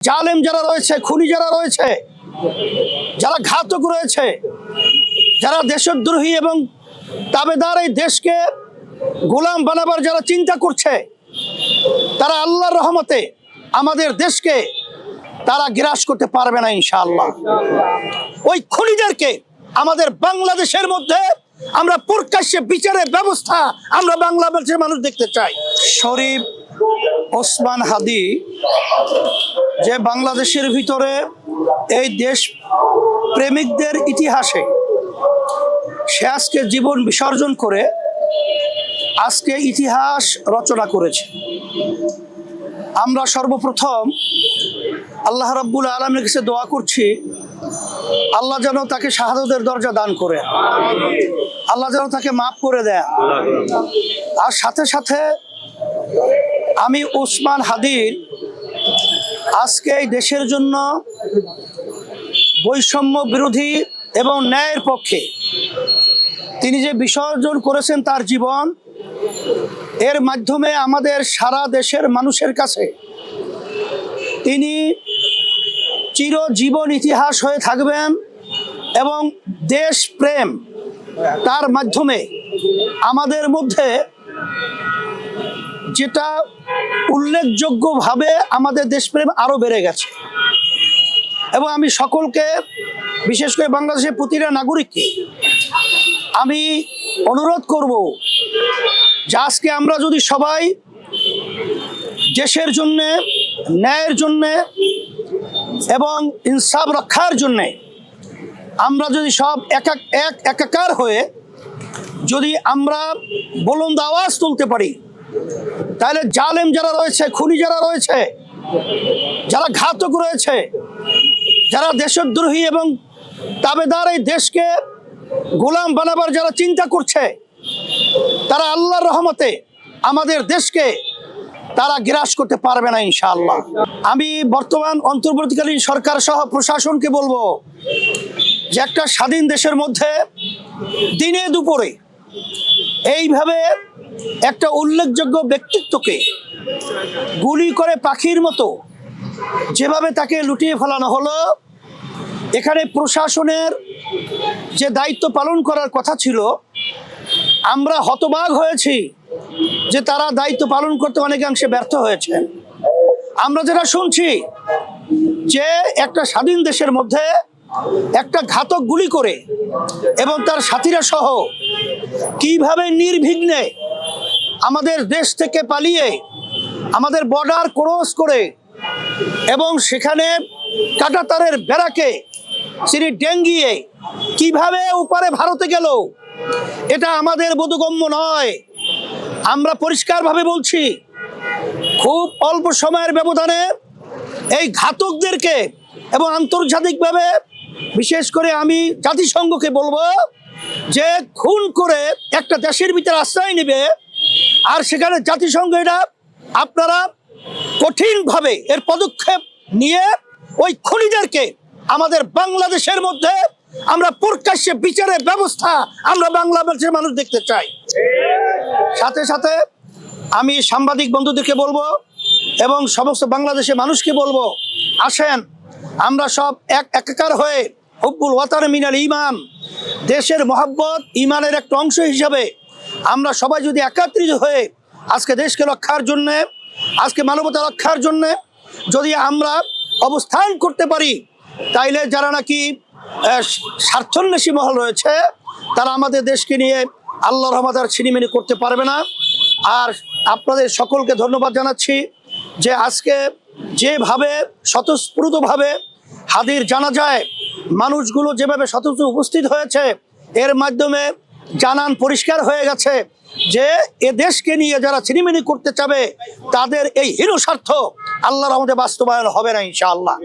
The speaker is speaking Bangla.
জালেম যারা রয়েছে, খুনি যারা রয়েছে, যারা ঘাতক রয়েছে, যারা দেশদ্রোহী এবং তাবেদার এই দেশকে গোলাম বানাবার যারা চিন্তা করছে, তারা আল্লাহর রহমতে আমাদের দেশকে তারা গ্রাস করতে পারবে না ইনশাআল্লাহ। ওই খুনিদেরকে আমাদের বাংলাদেশের মধ্যে আমরা প্রকাশ্যে বিচারের ব্যবস্থা আমরা বাংলাদেশের মানুষ দেখতে চাই। শরীফ ওসমান হাদি যে বাংলাদেশের ভিতরে এই দেশ প্রেমিকদের ইতিহাসে সে আজকে জীবন বিসর্জন করে আজকে ইতিহাস রচনা করেছে। আমরা সর্বপ্রথম আল্লাহ রাব্বুল আলমের কাছে দোয়া করছি, আল্লাহ যেন তাকে শাহাদতের দরজা দান করে, আল্লাহ যেন তাকে মাফ করে দেয়। আর সাথে সাথে আমি উসমান হাদির আজকে এই দেশের জন্য বৈষম্য বিরোধী এবং ন্যায়ের পক্ষে তিনি যে বিসর্জন করেছেন তার জীবন, এর মাধ্যমে আমাদের সারা দেশের মানুষের কাছে তিনি চিরজীবন ইতিহাস হয়ে থাকবেন এবং দেশ প্রেম তার মাধ্যমে আমাদের মধ্যে যেটা উল্লেখযোগ্যভাবে আমাদের দেশপ্রেম আরও বেড়ে গেছে। এবং আমি সকলকে, বিশেষ করে বাংলাদেশের প্রতিটা নাগরিককে, আমি অনুরোধ করব যে আজকে আমরা যদি সবাই দেশের জন্যে, ন্যায়ের জন্যে এবং ইনসাফ রক্ষার জন্যে আমরা যদি সব এক এক এক একাকার হয়ে যদি আমরা বলন্দ আওয়াজ তুলতে পারি তাহলে জালেম যারা রয়েছে, খুনি যারা রয়েছে, যারা ঘাতক রয়েছে, যারা দেশদ্রোহী এবং তাবেদার এই দেশকে গোলাম বানাবার যারা চিন্তা করছে, তারা আল্লাহর রহমতে আমাদের দেশকে তারা গ্রাস করতে পারবে না ইনশাআল্লাহ। আমি বর্তমান অন্তর্বর্তীকালীন সরকার সহ প্রশাসনকে বলব যে একটা স্বাধীন দেশের মধ্যে দিনে দুপুরে এইভাবে একটা উল্লেখযোগ্য ব্যক্তিত্বকে গুলি করে পাখির মতো যেভাবে তাকে লুটিয়ে ফেলানো হলো, এখানে প্রশাসনের যে দায়িত্ব পালন করার কথা ছিল, আমরা হতবাগ হয়েছি যে তারা দায়িত্ব পালন করতে অনেকাংশে ব্যর্থ হয়েছে। আমরা যেটা শুনছি যে একটা স্বাধীন দেশের মধ্যে একটা ঘাতক গুলি করে এবং তার সাথীরা সহ কীভাবে নির্বিঘ্নে আমাদের দেশ থেকে পালিয়ে আমাদের বর্ডার ক্রস করে এবং সেখানে কাটাতারের বেড়াকে তিনি ডেঙ্গিয়ে কীভাবে উপরে ভারতে গেল, এটা আমাদের বোধগম্য নয়। আমরা পরিষ্কারভাবে বলছি, খুব অল্প সময়ের ব্যবধানে এই ঘাতকদেরকে এবং আন্তর্জাতিকভাবে বিশেষ করে আমি জাতিসংঘকে বলব যে খুন করে একটা দেশের ভিতরে আশ্রয় নেবে আর সেখানে জাতিসংঘ এটা আপনারা কঠিনভাবে এর পদক্ষেপ নিয়ে ওই খনিদেরকে আমাদের বাংলাদেশের মধ্যে আমরা প্রকাশ্যে বিচারের ব্যবস্থা আমরা বাংলাদেশের মানুষ দেখতে চাই। সাথে সাথে আমি সাংবাদিক বন্ধুদেরকে বলব এবং সমস্ত বাংলাদেশের মানুষকে বলব, আসেন, আমরা সব এক একাকার হয়ে হুব্বুল ওয়াতার মিনাল ইমান দেশের মহাব্বত ইমানের একটা অংশ হিসাবে আমরা সবাই যদি একাত্রিত হয়ে আজকে দেশকে রক্ষার জন্যে, আজকে মানবতা রক্ষার জন্যে যদি আমরা অবস্থান করতে পারি, তাইলে যারা নাকি স্বার্থন্বেষী মহল রয়েছে, তারা আমাদের দেশকে নিয়ে আল্লাহ রহমতার ছিনিমিনি করতে পারবে না। আর আপনাদের সকলকে ধন্যবাদ জানাচ্ছি যে আজকে যেভাবে স্বতঃস্ফূর্তভাবে হাদির জানা যায় মানুষগুলো যেভাবে স্বতঃস্ফূর্ত উপস্থিত হয়েছে, এর মাধ্যমে জানান পরিষ্কার হয়ে গেছে যে এ দেশকে নিয়ে যারা ছিনিমিনি করতে চাবে, তাদের এই হিরো স্বার্থ আল্লাহর আমাদের বাস্তবায়ন হবে না ইনশাআল্লাহ।